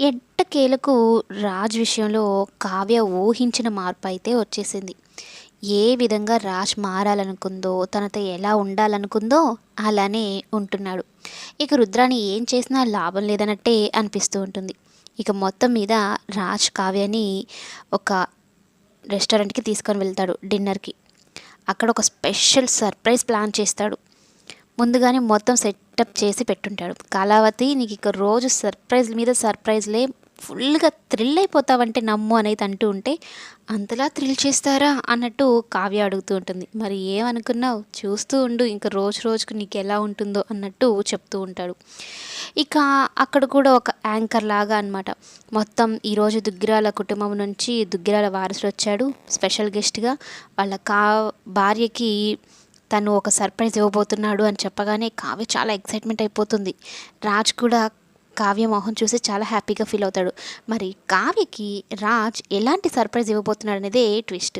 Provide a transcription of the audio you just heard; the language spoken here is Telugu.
ఎట్టకేలకు రాజ్ విషయంలో కావ్య ఊహించిన మార్పు అయితే వచ్చేసింది. ఏ విధంగా రాజ్ మారాలనుకుందో తనతో ఎలా ఉండాలనుకుందో అలానే ఉంటున్నాడు. ఇక రుద్రాని ఏం చేసినా లాభం లేదన్నట్టే అనిపిస్తూ ఉంటుంది. ఇక మొత్తం మీద రాజ్ కావ్యని ఒక రెస్టారెంట్కి తీసుకొని వెళ్తాడు డిన్నర్కి. అక్కడ ఒక స్పెషల్ సర్ప్రైజ్ ప్లాన్ చేస్తాడు. ముందుగానే మొత్తం సెట్ సెటప్ చేసి పెట్టుంటాడు. కళావతి నీకు ఇక రోజు సర్ప్రైజ్ మీద సర్ప్రైజ్లే ఫుల్గా థ్రిల్ అయిపోతావంటే నమ్ము అనేది అంటూ ఉంటే అంతలా థ్రిల్ చేస్తారా? అన్నట్టు కావ్య అడుగుతూ ఉంటుంది. మరి ఏమనుకున్నావు? చూస్తూ ఉండు ఇంకా రోజు రోజుకు నీకు ఎలా ఉంటుందో అన్నట్టు చెప్తూ ఉంటాడు. ఇక అక్కడ కూడా ఒక యాంకర్ లాగా అనమాట మొత్తం ఈరోజు దుగ్గిరాల కుటుంబం నుంచి దుగ్గిరాల వారసుడు వచ్చాడు స్పెషల్ గెస్ట్గా. వాళ్ళ కా భార్యకి తను ఒక సర్ప్రైజ్ ఇవ్వబోతున్నాడు అని చెప్పగానే కావ్య చాలా ఎక్సైట్మెంట్ అయిపోతుంది. రాజ్ కూడా కావ్య మొహం చూసి చాలా హ్యాపీగా ఫీల్ అవుతాడు. మరి కావ్యకి రాజ్ ఎలాంటి సర్ప్రైజ్ ఇవ్వబోతున్నాడు అనేది ట్విస్ట్